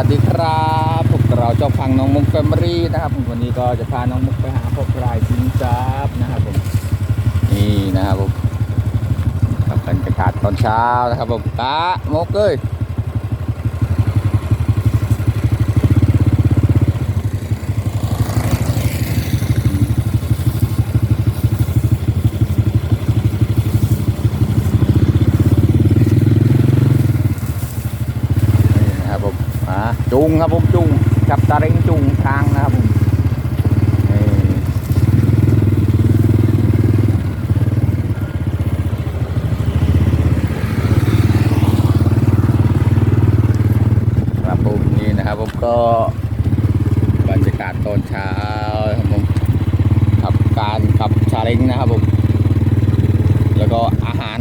วัสดีครับพวกเราเจ้าฟังน้องมุกแฟมรี่นะครับผมวันนี้ก็จะพาน้องมุกไปหาพวกรายสินทรัพย์นะครับผมนี่นะครับผมกับบรรยากาศตอนเช้านะครับผมตาโมกเอ้ยนี่นะครับผมอ่าจุง ครับผมจุงจับตาเร่งจุงทางนะครับผมครับผมนี่นะครับผมก็บรรยากาศตอนเช้าครับผมขับการขับชาเล้งนะครับผมแล้วก็อาหาร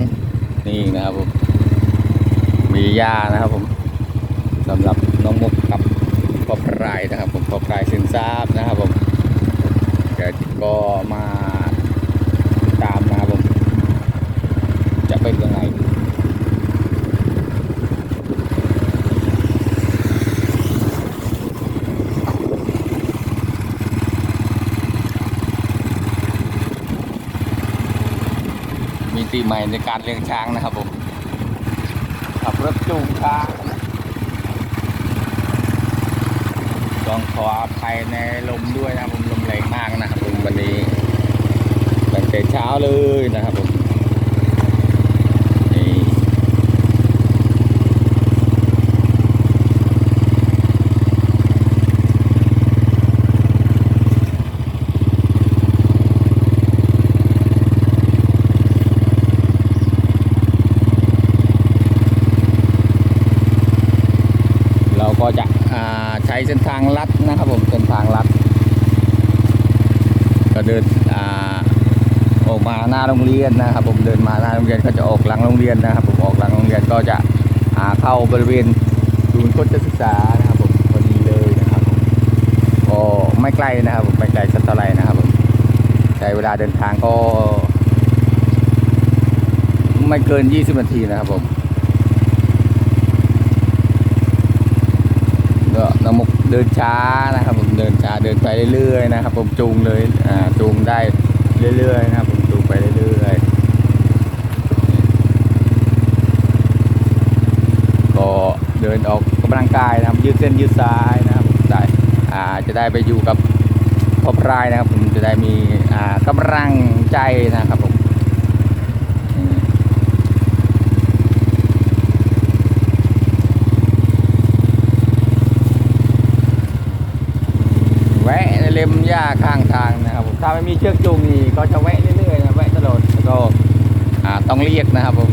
นี่นะครับผมมีหญ้านะครับผมสำหรับ พ่อพรายนะครับ ผมพ่อพรายสินทราบนะครับผมเดี๋ยวก็มาตามนะครับผม จะเป็นยังไงมีตีใหม่ในการเลี้ยงช้างนะครับผมขับรถจูงช้าง ต้องขออภัยในลมด้วยนะครับผมลมแรงมากนะครับผมวันนี้ตั้งแต่เช้าเลยนะครับผมนี่เราก็จะอ่าใช้เส้นทางลั ดนะครับผมเส้นทางลัด ก็เดินอ่าออกมาหน้าโรงเรียนนะครับ ผมเดินมาหน้าโรงเรียนก็จะออกหลังโรงเรียนนะครับ ผมออกหลังโรงเรียนก็จะอ่าเข้าบริเวณศูนย์โคชศึกษานะครับผมพอดีเลยนะครับผมก็ไม่ไกลนะครับผมไม่ไกลสักเท่าไหร่นะครับผมใช้เวลาเดินทางก็ ไม่เกิน 20 นาทีนะครับผมก็น้องมุก เดินช้านะครับผมเดินช้าเดินไปเรื่อยๆนะครับ ผมจูงเลยอ่าจูงได้เรื่อยๆนะครับผมจูงไปเรื่อยๆก็เดินออกกำลังกายนะครับยืดเส้นยืดสายนะครับผมได้อ่าจะได้ไปอยู่กับพ่อพรายนะครับ ผมจะได้มีอ่ากำลังใจนะครับผมอืม แวะใน เล็มหญ้าข้างทางนะครับผมถ้าไม่มีเชือกจูงนี่ก็จะแวะเรื่อยๆนะแวะตลอดแล้วก็อ่าต้องเรียกนะครับผม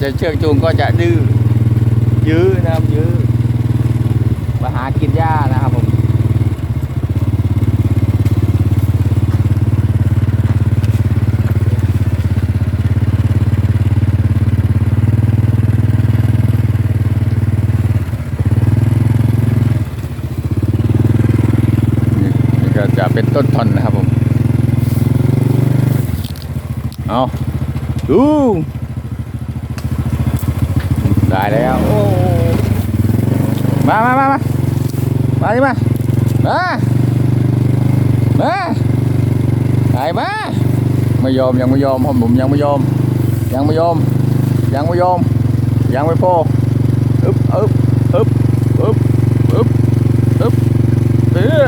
จะเชือกจูงก็จะดื้อยื้อนะครับยื้อมาหากินหญ้านะครับผมนี่นี่ก็จะเป็นต้นทอนนะครับผม เอาดูได้แล้วโอ้มามามามามาดิมามามาไปมาไม่ยอมยังไม่ยอมผมผมยังไม่ยอม ยังไม่ยอม ยังไม่ยอม ยังไม่พออึบอึบอึบอึบอึบอึบเออ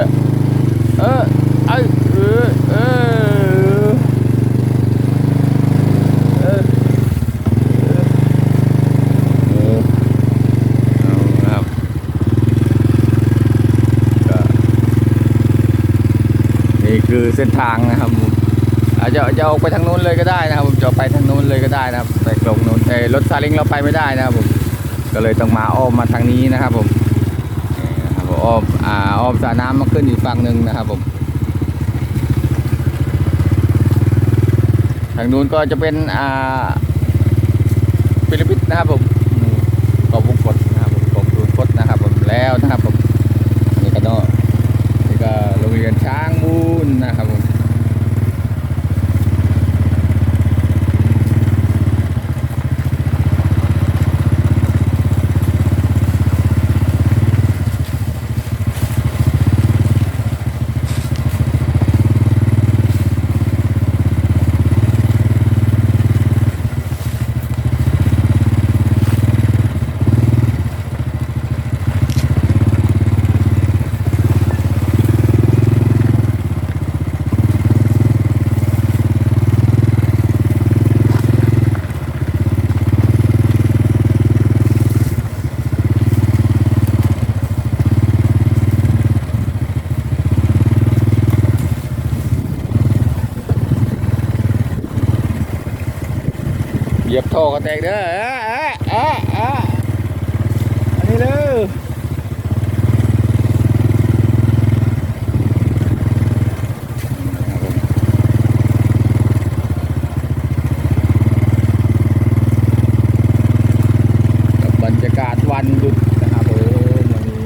เออไอเออเออเออเออเอาครับก็ นี่คือเส้นทางนะครับผมอาจจะจะออกไปทางนู้นเลยก็ได้นะครับผมจะไปทางนู้นเลยก็ได้นะครับไปกลงนู้นแต่รถซาเล้งเราไปไม่ได้นะครับผมก็เลยต้องมาอ้อมมาทางนี้นะครับผมนะครับอ้อมอ่าอ้อมสระน้ำมาขึ้นอีกฝั่งหนึ่งนะครับผมทางนู้นก็จะเป็นอ่าฟิลิปปินส์นะครับผมกาะบุกกดนะครับผมกาะบุกกดนะครับผมแล้วนะครับผมนี่ก็โน่นี่ก็โรง เรียนช้างมูลนะครับผม เหยียบท่อก็แตกเด้อเอ้อเอ้อเอ้ออันนี้เลยกับบรรยากาศวันหยุดนะครับผมวันนี้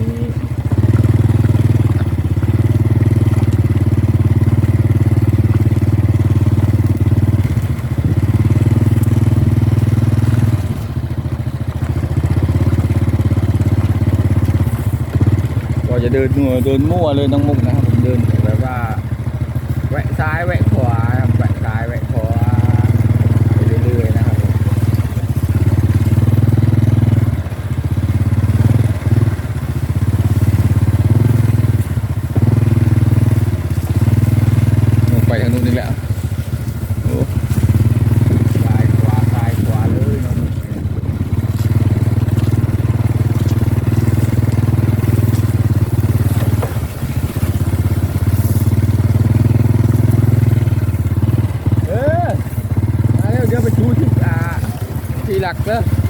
ก็จะ เดินมัวเดินมั่วเลยน้องมุกนะครับผมเดินแบบว่าแวะซ้ายแวะขวาครับแวะซ้ายแวะขวาไปเรื่อยๆนะครับผมมุกไปทางนู้นนี่แหละโอ้ซ้ายขวาซ้ายขวาเลยน้องมุกเนี่ย เออมาเร็วเดี๋ยวไปชูที่อ่า ที่หลักเด้อ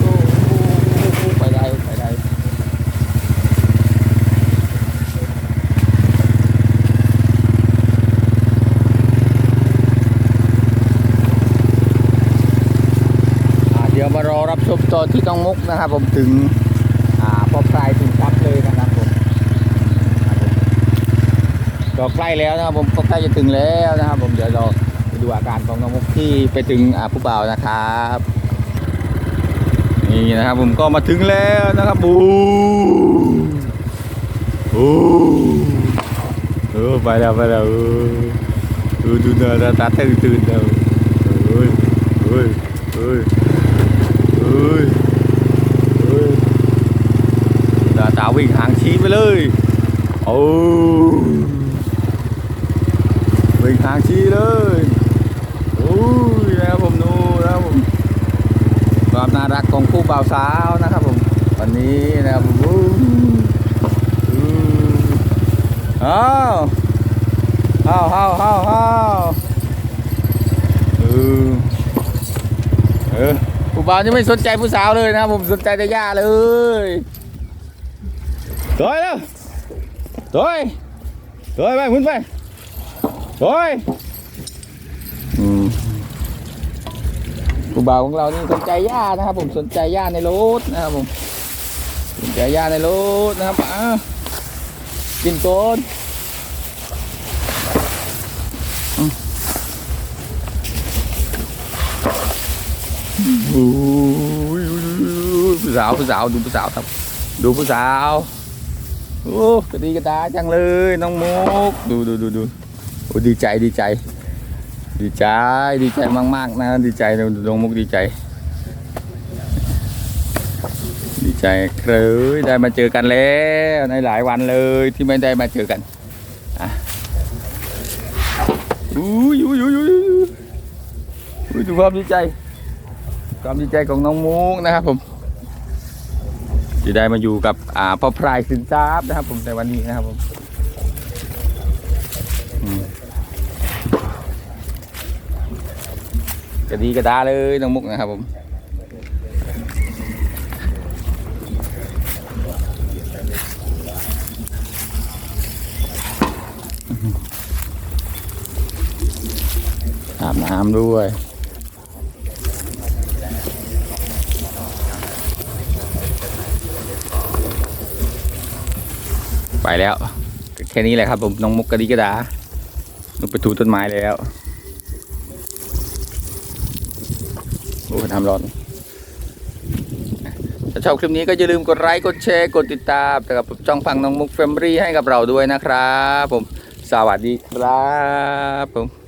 โอ้โหไปได้ไปได้อ่าเดี๋ยวมารอรับชมตอน ที่ต้องมุกนะครับ ผมถึงอ่าพอพลายถึงซับเลยนะครับผมก็ใกล้แล้วนะครับผมก็ใกล้จะถึงแล้วนะครับ ผมเดี๋ยวเราไปดูอาการของน้องมุกที่ไปถึงอ่าผู้บ่าวนะครับนี่นะครับผมก็มาถึงแล้วนะครับบูโอ้เออไปแล้วไปแล้วเออดูดูเนินตาตื่นตื่นแล้วเฮ้ยเฮ้ยเฮ้ยเฮ้ยเฮ้ยตาตา วิ่งหางชี้ไปเลยโอ้วิ่งหางชี้เลยโอ้ยนะครับผมดูนะครับผมความน่ารักของคู่บ่าวสาวนะครับผมวันนี้นะครับผมอู้อู้อ้าวอ้าวอ้าวอ้าวอ้าวเออเออผู้บ่าวยังไม่สนใจผู้สาวเลยนะครับผมสนใจแต่ย่าเลย ตัวแล้วตัวตัวไปพุ่นไปตัวอืมผู้บ่าวของเรานี่สนใจย่านะครับผมสนใจย่าในรถนะครับผมสนใจย่าในรถนะครับอะกินโกนผู้สาวผู้สาวดูผู้สาวครับ ดูผู้สาว โอ้กระดีกระดาจังเลยน้องมุกดูดูดูดูโอ้ดีใจดีใจ ดีใจดีใจมากๆนะดีใจน้องมุกดีใจ ดีใจเลยได้มาเจอกันแล้วในหลายวันเลยที่ไม่ได้มาเจอกันอะอุ้ยอุ้ยอุ้ยอุ้ยอุ้ดูความดีใจ ความดีใจของน้องมุกนะครับผม ที่ได้มาอยู่กับอ่าพ่อพรายสินทรัพย์นะครับผมในวันนี้นะครับผมอืมกระดีกระดาเลยน้องมุกนะครับผมอาบน้ำด้วย ไปแล้ว แค่นี้แหละครับผมน้องมุกกระดิกระดาลงไปถูต้นไม้แล้วโอ้ทำร้อนถ้าชอบคลิปนี้ก็อย่าลืมกดไลค์กดแชร์กดติดตามกับช่องฟังน้องมุกแฟมิลี่ให้กับเราด้วยนะครับ ผมสวัสดีครับผม